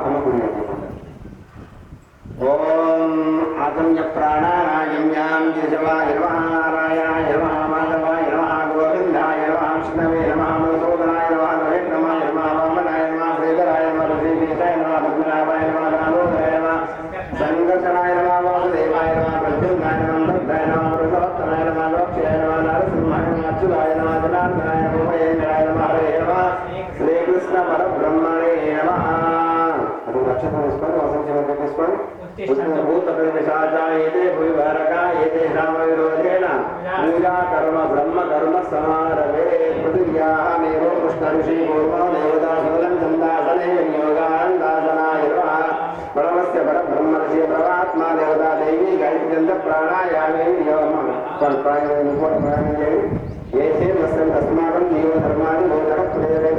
నేత్రాత్మన్యం ఓం ఆగమ్య ప్రాణానాయమ్యాం దిశవాయ నమః నారాయణాయ నమః మాధవాయ నమః గోవిందాయ నమః విష్ణవే నమః మధుసూదనాయ నమః నరేంద్రమాయ నమః వామనాయ నమః శ్రీధరాయ నమః శ్రీకేశాయ నమః పద్మనాభాయ నమః దామోదరాయ నమః సంగసనాయ నమః వాసుదేవాయ నమః ప్రద్యుమ్నాయ నమః భద్రాయ నమః వృషభత్తనాయ నమః లోక్ష్యాయ నమః నరసింహాయ నమః అచ్యుతాయ నమః జనార్దనాయ నమః ఉపయేంద్రాయ నమః హరే నమః శ్రీకృష్ణ పరబ్రహ్మణే నమః అది నక్షత్రం వేసుకొని వసం చివరి పెట్టేసుకొని భూతపిశాచాయేతే భూభారకాయేతే రామవిరోధేన పూజా బ్రహ్మ కర్మ సమారవే పృథివ్యాహమేవ కృష్ణ ఋషి పూర్వం దేవతా చందాసనే యోగాందాసనాయ నమః పరమస్య పరబ్రహ్మర్షి పరమాత్మా దేవతా దేవి గాయత్ర్యంత ప్రాణాయామే యోగమ ప్రాణాయామే ఏతే వస్తం తస్మాకం జీవ ధర్మాన్ని ప్రేరేత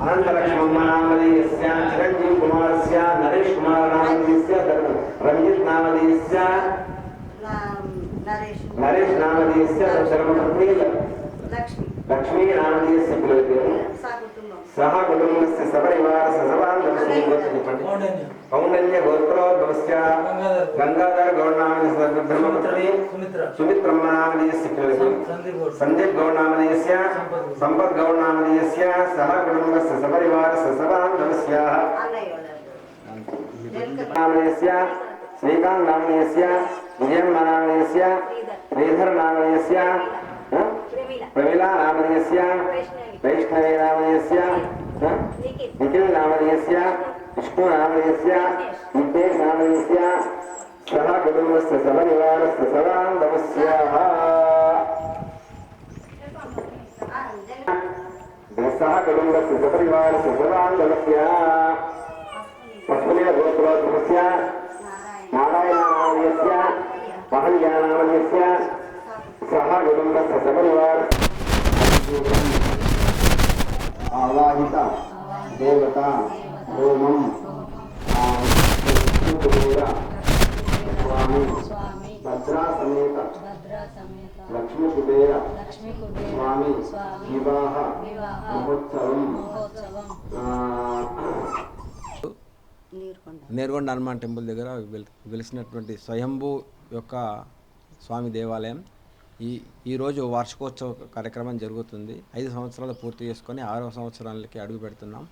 అనంతలక్ష్మమ్మ నామధేయస్య చిరంజీవి కుమారస్య నరేష్ నామధేయస్య శర్మపత్ని లక్ష్మి లక్ష్మీ నామధేయస్య కుటుంబం సహ కుటుంబస్య సపరివార ససవాంతమస్య గోత్రం చెప్పండి కౌండన్య గోత్రోద్భవస్య. గంగాధర. గౌడనామధేయస్య బ్రహ్మపుత్రి సుమిత్రమ్మ నామధేయస్య పిల్లలు సందీప్ గౌడనామధేయస్య సంపత్ గౌడనామధేయస్య సహ కుటుంబస్య సపరివార నామధేయస్య శ్రీకాంత్ నామధేయస్య విజయం నామధేయస్య శ్రీధర్ నామధేయస్య ఆ? ప్రవీణ ప్రమిళా నామధేయస్య వైష్ణవి వైష్ణవే నామధేయస్య ఆ? నిఖిల్ నిఖిల్ నామధేయస్య విష్ణు నామధేయస్య విఘ్నేష్ నామధేయస్య సహ కుటుంబస్య సపరివారస్య సదాంతమస్యాః ఆ, ఆవాహిత దేవత హోమం స్వామి భద్రా సమేత లక్ష్మీ కుబేర స్వామి వివాహ మహోత్సవం మహోత్సవం నేర్గొండ హనుమాన్ టెంపుల్ దగ్గర వెలిసినటువంటి స్వయంభూ యొక్క స్వామి దేవాలయం. ఈ ఈరోజు వార్షికోత్సవ కార్యక్రమం జరుగుతుంది. ఐదు సంవత్సరాలు పూర్తి చేసుకొని ఆరవ సంవత్సరాలకి అడుగు పెడుతున్నాం.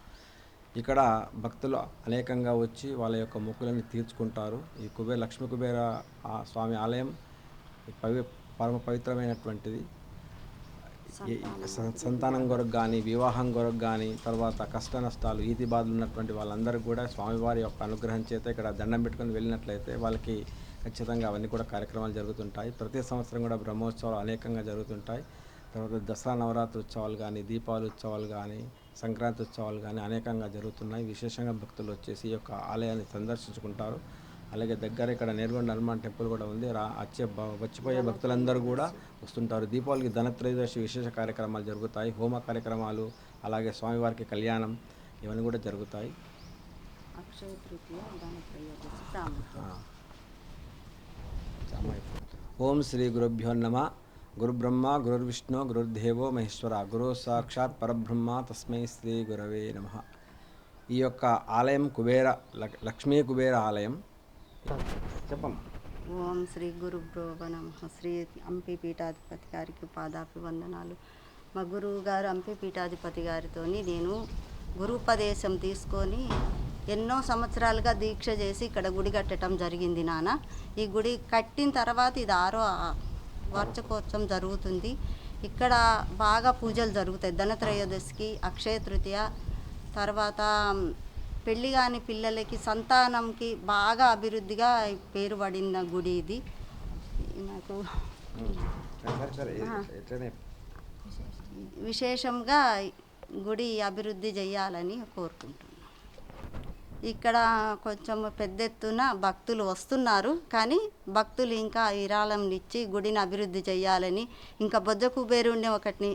ఇక్కడ భక్తులు అనేకంగా వచ్చి వాళ్ళ యొక్క మొక్కులను తీర్చుకుంటారు. ఈ కుబేర లక్ష్మీ కుబేర ఆ స్వామి ఆలయం పవి పరమ పవిత్రమైనటువంటిది. సంతానం కొరకు కానీ వివాహం కొరకు కానీ తర్వాత కష్ట నష్టాలు ఈతి బాధలు ఉన్నటువంటి వాళ్ళందరూ కూడా స్వామివారి యొక్క అనుగ్రహం చేత ఇక్కడ దండం పెట్టుకొని వెళ్ళినట్లయితే వాళ్ళకి ఖచ్చితంగా అవన్నీ కూడా కార్యక్రమాలు జరుగుతుంటాయి. ప్రతి సంవత్సరం కూడా బ్రహ్మోత్సవాలు అనేకంగా జరుగుతుంటాయి. తర్వాత దసరా నవరాత్రి ఉత్సవాలు కానీ దీపావళి ఉత్సవాలు కానీ సంక్రాంతి ఉత్సవాలు కానీ అనేకంగా జరుగుతున్నాయి. విశేషంగా భక్తులు వచ్చేసి ఈ యొక్క ఆలయాన్ని సందర్శించుకుంటారు. అలాగే దగ్గర ఇక్కడ నేర్గొండ హనుమాన్ టెంపుల్ కూడా ఉంది. రా వచ్చే వచ్చిపోయే భక్తులందరూ కూడా వస్తుంటారు. దీపావళికి ధనత్రయోదశి విశేష కార్యక్రమాలు జరుగుతాయి. హోమ కార్యక్రమాలు అలాగే స్వామివారికి కళ్యాణం ఇవన్నీ కూడా జరుగుతాయి. అక్షయ తృతీయ ప్రాముఖ్యం. ఓం శ్రీ గురుభ్యో నమ. గురుబ్రహ్మ గురుర్విష్ణు గురుర్దేవో మహేశ్వర. గురు సాక్షాత్ పరబ్రహ్మ తస్మై శ్రీ గురవే నమ. ఈ యొక్క ఆలయం కుబేర లక్- లక్ష్మీ కుబేర ఆలయం. చెప్పమ్మా. ఓం శ్రీ గురు నమ. శ్రీ అంపి పీఠాధిపతి గారికి పాదాపి వందనాలు మా గురువు గారు అంపి పీఠాధిపతి గారితో నేను గురుపదేశం తీసుకొని ఎన్నో సంవత్సరాలుగా దీక్ష చేసి ఇక్కడ గుడి కట్టడం జరిగింది నాన్న. ఈ గుడి కట్టిన తర్వాత ఇది ఆరో వార్షికోత్సవం జరుగుతుంది. ఇక్కడ బాగా పూజలు జరుగుతాయి. ధనత్రయోదశికి అక్షయ తృతీయ తర్వాత పెళ్ళి కాని పిల్లలకి సంతానంకి బాగా అభివృద్ధిగా పేరు పడిన గుడి ఇది. నాకు విశేషంగా గుడి అభివృద్ధి చేయాలని కోరుకుంటున్నాను. ఇక్కడ కొంచెం పెద్ద ఎత్తున భక్తులు వస్తున్నారు కానీ భక్తులు ఇంకా విరాళంలు ఇచ్చి గుడిని అభివృద్ధి చేయాలని ఇంకా బొజ్జ కుబేరుణ్ణి ఒకటిని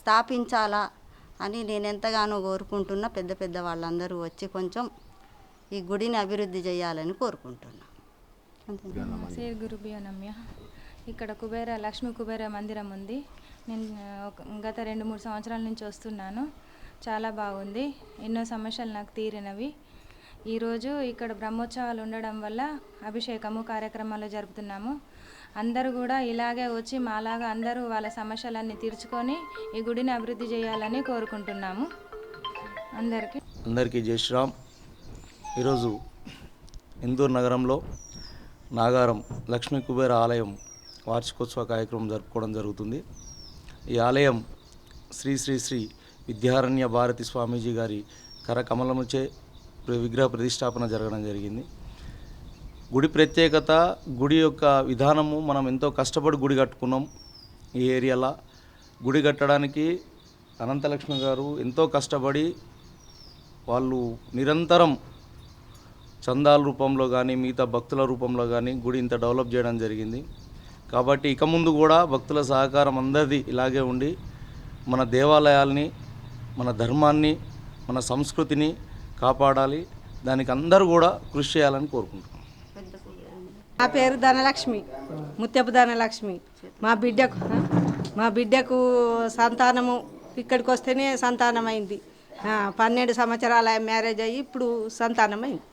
స్థాపించాలా అని నేను ఎంతగానో కోరుకుంటున్నా పెద్ద పెద్ద వాళ్ళందరూ వచ్చి కొంచెం ఈ గుడిని అభివృద్ధి చేయాలని కోరుకుంటున్నా. శ్రీ గురుభ్యో నమ్య ఇక్కడ కుబేర లక్ష్మీ కుబేర మందిరం ఉంది. నేను ఒక గత రెండు మూడు సంవత్సరాల నుంచి వస్తున్నాను. చాలా బాగుంది. ఎన్నో సమస్యలు నాకు తీరినవి. ఈరోజు ఇక్కడ బ్రహ్మోత్సవాలు ఉండడం వల్ల అభిషేకము కార్యక్రమాలు జరుపుతున్నాము. అందరూ కూడా ఇలాగే వచ్చి మాలాగా అందరూ వాళ్ళ సమస్యలన్నీ తీర్చుకొని ఈ గుడిని అభివృద్ధి చేయాలని కోరుకుంటున్నాము. అందరికీ. అందరికీ జై శ్రీరామ్. ఈరోజు ఇందూరు నగరంలో నాగారం లక్ష్మీ కుబేర ఆలయం వార్షికోత్సవ కార్యక్రమం జరుపుకోవడం జరుగుతుంది. ఈ ఆలయం శ్రీ శ్రీ శ్రీ విద్యారణ్య భారతి స్వామీజీ గారి కరకమలముచే విగ్రహ ప్రతిష్టాపన జరగడం జరిగింది. గుడి ప్రత్యేకత గుడి యొక్క విధానము మనం ఎంతో కష్టపడి గుడి కట్టుకున్నాం ఈ ఏరియాలో. గుడి కట్టడానికి అనంతలక్ష్మి గారు ఎంతో కష్టపడి వాళ్ళు నిరంతరం చందాల రూపంలో కానీ మిగతా భక్తుల రూపంలో కానీ గుడి ఇంత డెవలప్ చేయడం జరిగింది. కాబట్టి ఇక ముందు కూడా భక్తుల సహకారం అందరిది ఇలాగే ఉండి మన దేవాలయాల్ని మన ధర్మాన్ని మన సంస్కృతిని కాపాడాలి. దానికి అందరూ కూడా కృషి చేయాలని కోరుకుంటున్నాం. నా పేరు ధనలక్ష్మి ముత్యపు ధనలక్ష్మి. మా బిడ్డకు మా బిడ్డకు సంతానము ఇక్కడికి వస్తేనే సంతానం అయింది పన్నెండు సంవత్సరాల మ్యారేజ్ అయ్యి ఇప్పుడు సంతానం అయింది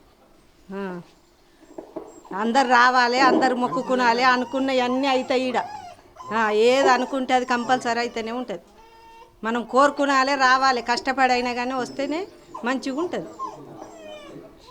అందరు రావాలి అందరు మొక్కుకునాలి అనుకున్నవన్నీ అవుతాయి ఈడ. ఏది అనుకుంటే అది కంపల్సరీ అయితేనే ఉంటుంది. మనం కోరుకునాలి రావాలి కష్టపడైనా కానీ వస్తేనే మంచిగా ఉంటుంది